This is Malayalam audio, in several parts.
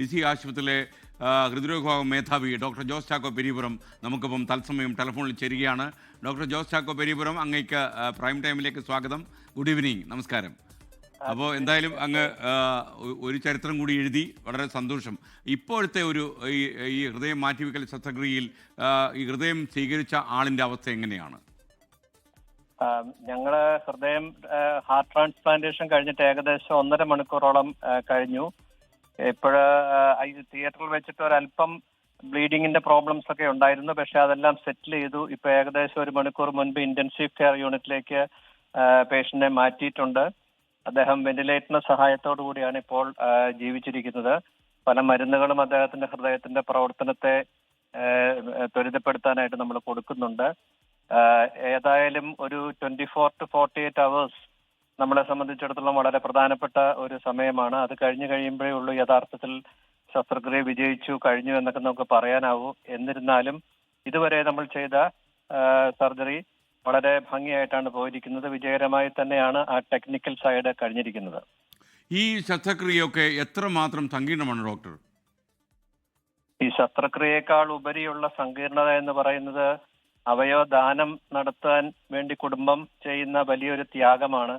ലിസി ആശുപത്രിയിലെ ആ, ഹൃദ്രോഗ വിഭാഗം മേധാവി ഡോക്ടർ ജോസ് ചാക്കോ പെരിപുരം നമുക്കിപ്പം തത്സമയം ടെലിഫോണിൽ ചേരുകയാണ്. ഡോക്ടർ ജോസ് ചാക്കോ പെരിപുരം അങ്ങേക്ക് പ്രൈം ടൈമിലേക്ക് സ്വാഗതം. ഗുഡ് ഈവനിങ് നമസ്കാരം. അപ്പോൾ എന്തായാലും അങ്ങ് ഒരു ചരിത്രം കൂടി എഴുതി വളരെ സന്തോഷം. ഇപ്പോഴത്തെ ഒരു ഈ ഹൃദയം മാറ്റിവെക്കൽ ശസ്ത്രക്രിയയിൽ ഈ ഹൃദയം സ്വീകരിച്ച ആളിന്റെ അവസ്ഥ എങ്ങനെയാണ്? ഞങ്ങൾ ഹൃദയം ഹാർട്ട് ട്രാൻസ്പ്ലാന്റേഷൻ കഴിഞ്ഞിട്ട് ഏകദേശം ഒന്നര മണിക്കൂറോളം കഴിഞ്ഞു. ഇപ്പോഴ് തിയേറ്ററിൽ വെച്ചിട്ട് ഒരല്പം ബ്ലീഡിങ്ങിന്റെ പ്രോബ്ലംസ് ഒക്കെ ഉണ്ടായിരുന്നു. പക്ഷെ അതെല്ലാം സെറ്റിൽ ചെയ്തു. ഇപ്പൊ ഏകദേശം ഒരു മണിക്കൂർ മുൻപ് ഇന്റൻസീവ് കെയർ യൂണിറ്റിലേക്ക് പേഷ്യന്റിനെ മാറ്റിയിട്ടുണ്ട്. അദ്ദേഹം വെന്റിലേറ്ററിന്റെ സഹായത്തോടു കൂടിയാണ് ഇപ്പോൾ ജീവിച്ചിരിക്കുന്നത്. പല മരുന്നുകളും അദ്ദേഹത്തിന്റെ ഹൃദയത്തിന്റെ പ്രവർത്തനത്തെ ത്വരിതപ്പെടുത്താനായിട്ട് നമ്മൾ കൊടുക്കുന്നുണ്ട്. ഏതായാലും ഒരു twenty four to forty eight hours നമ്മളെ സംബന്ധിച്ചിടത്തോളം വളരെ പ്രധാനപ്പെട്ട ഒരു സമയമാണ്. അത് കഴിഞ്ഞു കഴിയുമ്പോഴേ ഉള്ളൂ യഥാർത്ഥത്തിൽ ശസ്ത്രക്രിയ വിജയിച്ചു കഴിഞ്ഞു എന്നൊക്കെ നമുക്ക് പറയാനാവൂ. എന്നിരുന്നാലും ഇതുവരെ നമ്മൾ ചെയ്ത സർജറി വളരെ ഭംഗിയായിട്ടാണ് പോയിരിക്കുന്നത്. വിജയകരമായി തന്നെയാണ് ആ ടെക്നിക്കൽ സൈഡ് കഴിഞ്ഞിരിക്കുന്നത്. ഈ ശസ്ത്രക്രിയയൊക്കെ എത്രമാത്രം സങ്കീർണമാണ് ഡോക്ടർ? ഈ ശസ്ത്രക്രിയേക്കാൾ ഉപരിയുള്ള സങ്കീർണത എന്ന് പറയുന്നത് അവയവദാനം നടത്താൻ വേണ്ടി കുടുംബം ചെയ്യുന്ന വലിയൊരു ത്യാഗമാണ്.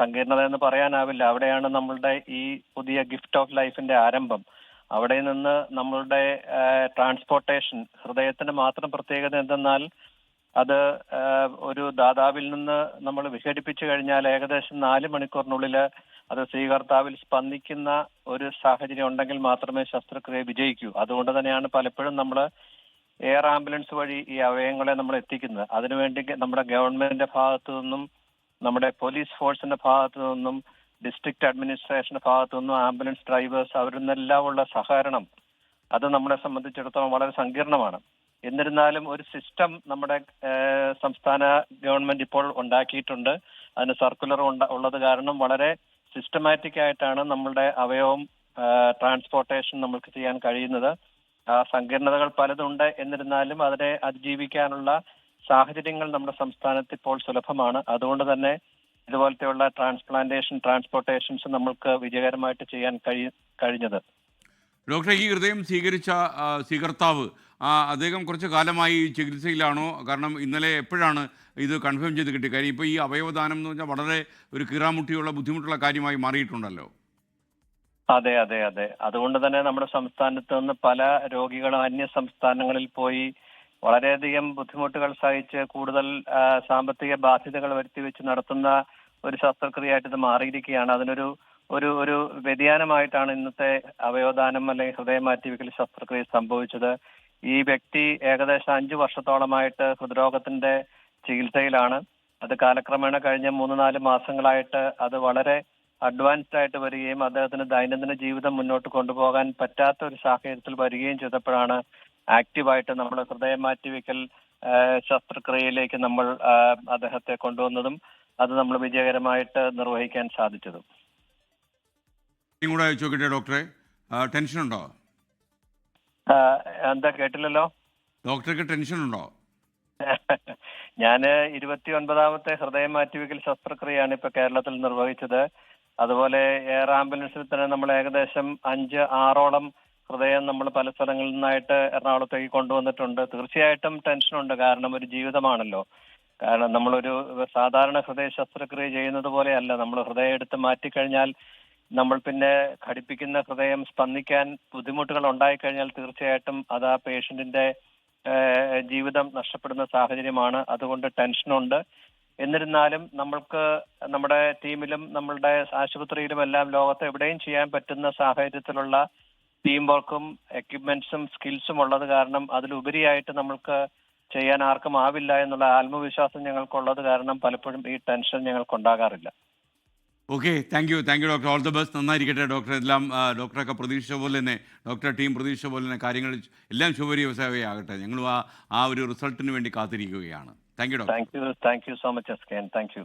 സങ്കീർണത എന്ന് പറയാനാവില്ല. അവിടെയാണ് നമ്മളുടെ ഈ പുതിയ ഗിഫ്റ്റ് ഓഫ് ലൈഫിന്റെ ആരംഭം. അവിടെ നിന്ന് നമ്മളുടെ ട്രാൻസ്പോർട്ടേഷൻ ഹൃദയത്തിന് മാത്രം പ്രത്യേകത എന്തെന്നാൽ അത് ഒരു ദാതാവിൽ നിന്ന് നമ്മൾ വിഘടിപ്പിച്ചു കഴിഞ്ഞാൽ ഏകദേശം നാല് മണിക്കൂറിനുള്ളിൽ അത് സ്വീകർത്താവിൽ സ്പന്ദിക്കുന്ന ഒരു സാഹചര്യം ഉണ്ടെങ്കിൽ മാത്രമേ ശസ്ത്രക്രിയ വിജയിക്കൂ. അതുകൊണ്ട് തന്നെയാണ് പലപ്പോഴും നമ്മൾ എയർ ആംബുലൻസ് വഴി ഈ അവയവങ്ങളെ നമ്മൾ എത്തിക്കുന്നത്. അതിനുവേണ്ടി നമ്മുടെ ഗവൺമെന്റിന്റെ ഭാഗത്തു നിന്നും നമ്മുടെ പോലീസ് ഫോഴ്സിന്റെ ഭാഗത്തു നിന്നും ഡിസ്ട്രിക്ട് അഡ്മിനിസ്ട്രേഷന്റെ ഭാഗത്തു നിന്നും ആംബുലൻസ് ഡ്രൈവേഴ്സ് അവരിൽ നിന്നെല്ലാം ഉള്ള സഹകരണം അത് നമ്മളെ സംബന്ധിച്ചിടത്തോളം വളരെ സങ്കീർണമാണ്. എന്നിരുന്നാലും ഒരു സിസ്റ്റം നമ്മുടെ സംസ്ഥാന ഗവൺമെന്റ് ഇപ്പോൾ ഉണ്ടാക്കിയിട്ടുണ്ട്. അതിന് സർക്കുലർ ഉള്ളത് കാരണം വളരെ സിസ്റ്റമാറ്റിക് ആയിട്ടാണ് നമ്മളുടെ അവയവം ട്രാൻസ്പോർട്ടേഷൻ നമ്മൾക്ക് ചെയ്യാൻ കഴിയുന്നത്. സങ്കീർണതകൾ പലതുണ്ട്. എന്നിരുന്നാലും അതിനെ അതിജീവിക്കാനുള്ള സാഹചര്യങ്ങൾ നമ്മുടെ സംസ്ഥാനത്ത് ഇപ്പോൾ സുലഭമാണ്. അതുകൊണ്ട് തന്നെ ഇതുപോലത്തെയുള്ള ട്രാൻസ്പ്ലാന്റേഷൻ ട്രാൻസ്പോർട്ടേഷൻസ് നമ്മൾക്ക് വിജയകരമായിട്ട് ചെയ്യാൻ കഴി കഴിഞ്ഞത്. ഡോക്ടറെ ഈ ഹൃദയം സ്വീകരിച്ച സ്വീകർത്താവ് അദ്ദേഹം കുറച്ച് കാലമായി ചികിത്സയിലാണോ? കാരണം ഇന്നലെ എപ്പോഴാണ് ഇത് കൺഫേം ചെയ്ത് കിട്ടി കാര്യം ഇപ്പോൾ ഈ അവയവദാനം എന്ന് പറഞ്ഞാൽ വളരെ ഒരു കീറാമുട്ടിയുള്ള ബുദ്ധിമുട്ടുള്ള കാര്യമായി മാറിയിട്ടുണ്ടല്ലോ. അതെ അതെ അതെ. അതുകൊണ്ട് തന്നെ നമ്മുടെ സംസ്ഥാനത്ത് നിന്ന് പല രോഗികളും അന്യ സംസ്ഥാനങ്ങളിൽ പോയി വളരെയധികം ബുദ്ധിമുട്ടുകൾ സഹിച്ച് കൂടുതൽ സാമ്പത്തിക ബാധ്യതകൾ വരുത്തി വെച്ച് നടത്തുന്ന ഒരു ശസ്ത്രക്രിയയായിട്ട് ഇത് മാറിയിരിക്കുകയാണ്. അതിനൊരു ഒരു ഒരു വ്യതിയാനമായിട്ടാണ് ഇന്നത്തെ അവയവദാനം അല്ലെങ്കിൽ മാറ്റിവെക്കൽ ശസ്ത്രക്രിയ സംഭവിച്ചത്. ഈ വ്യക്തി ഏകദേശം അഞ്ചു വർഷത്തോളമായിട്ട് ഹൃദ്രോഗത്തിന്റെ ചികിത്സയിലാണ്. അത് കാലക്രമേണ കഴിഞ്ഞ മൂന്ന് നാല് മാസങ്ങളായിട്ട് അത് വളരെ അഡ്വാൻസ്ഡ് ആയിട്ട് വരികയും അദ്ദേഹത്തിന് ദൈനംദിന ജീവിതം മുന്നോട്ട് കൊണ്ടുപോകാൻ പറ്റാത്ത ഒരു സാഹചര്യത്തിൽ വരികയും ചെയ്തപ്പോഴാണ് ആക്റ്റീവായിട്ട് നമ്മൾ ഹൃദയം മാറ്റിവെക്കൽ ശസ്ത്രക്രിയയിലേക്ക് നമ്മൾ അദ്ദേഹത്തെ കൊണ്ടുവന്നതും അത് നമ്മൾ വിജയകരമായിട്ട് നിർവഹിക്കാൻ സാധിച്ചതും. ഇനിയും കൂടെ ചോദിക്കട്ടെ ഡോക്ടറെ? ടെൻഷൻ ഉണ്ടോ എന്താ കേട്ടില്ലല്ലോ? ഡോക്ടർക്ക് ടെൻഷൻ ഉണ്ടോ ഞാൻ ഇരുപത്തി ഒൻപതാമത്തെ ഹൃദയം മാറ്റിവെക്കൽ ശസ്ത്രക്രിയയാണ് ഇപ്പൊ കേരളത്തിൽ നിർവഹിച്ചത്. അതുപോലെ എയർ ആംബുലൻസിൽ തന്നെ നമ്മൾ ഏകദേശം അഞ്ച് ആറോളം ഹൃദയം നമ്മൾ പല സ്ഥലങ്ങളിൽ നിന്നായിട്ട് എറണാകുളത്തേക്ക് കൊണ്ടുവന്നിട്ടുണ്ട്. തീർച്ചയായിട്ടും ടെൻഷനുണ്ട്. കാരണം ഒരു ജീവിതമാണല്ലോ. കാരണം നമ്മളൊരു സാധാരണ ഹൃദയ ശസ്ത്രക്രിയ ചെയ്യുന്നത് പോലെയല്ല. നമ്മൾ ഹൃദയം എടുത്ത് മാറ്റിക്കഴിഞ്ഞാൽ നമ്മൾ പിന്നെ ഘടിപ്പിക്കുന്ന ഹൃദയം സ്പന്ദിക്കാൻ ബുദ്ധിമുട്ടുകൾ ഉണ്ടായിക്കഴിഞ്ഞാൽ തീർച്ചയായിട്ടും അത് ആ പേഷ്യന്റിന്റെ ജീവിതം നഷ്ടപ്പെടുന്ന സാഹചര്യമാണ്. അതുകൊണ്ട് ടെൻഷനുണ്ട്. എന്നിരുന്നാലും നമ്മൾക്ക് നമ്മുടെ ടീമിലും നമ്മളുടെ ആശുപത്രിയിലും എല്ലാം ലോകത്ത് എവിടെയും ചെയ്യാൻ പറ്റുന്ന സാഹചര്യത്തിലുള്ള ടീം വർക്കും എക്യുപ്മെന്റ്സും സ്കിൽസും ഉള്ളത് കാരണം അതിലുപരിയായിട്ട് നമ്മൾക്ക് ചെയ്യാൻ ആർക്കും ആവില്ല എന്നുള്ള ആത്മവിശ്വാസം ഞങ്ങൾക്കുള്ളത് കാരണം പലപ്പോഴും ഈ ടെൻഷൻ ഞങ്ങൾക്ക് ഉണ്ടാകാറില്ല okay thank you thank you doctor all the best നന്നായിരിക്കട്ടെ doctor എല്ലാം ഡോക്ടറൊക്കെ പ്രതീക്ഷിച്ച പോലെ തന്നെ ഡോക്ടർ ടീം പ്രതീക്ഷിച്ച പോലെ തന്നെ കാര്യങ്ങൾ എല്ലാം ശുഭരീവസാകട്ടെ ഞങ്ങളും ആ ആ ഒരു റിസൾട്ടിന് വേണ്ടി കാത്തിരിക്കുകയാണ്. Thank you doctor thank you thank you so much S K thank you